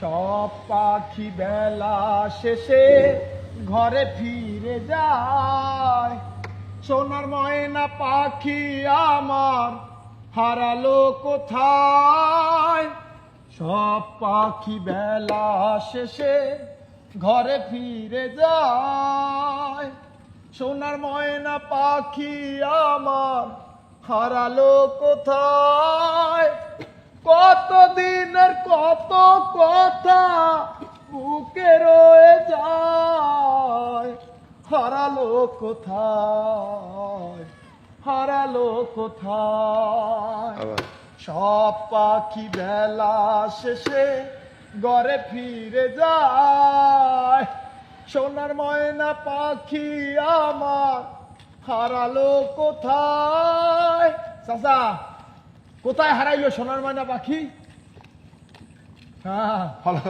সব পাখি বেলা শেষে ঘরে ফিরে যায়। সোনার ময়না পাখি আমার হারালো কোথায়? সব পাখি বেলা শেষে ঘরে ফিরে যায়। সোনার ময়না পাখি আমার হারালো কোথায়? বুকে রয়ে যায়? হারালো কোথায়? হারালো কোথায়? সব পাখি বেলা শেষে ঘরে ফিরে যায়। সোনার ময়না পাখি আমার হারালো কোথায়? চাচা কোথায় হারাইলো সোনার ময়না পাখি? হ্যাঁ। ভালো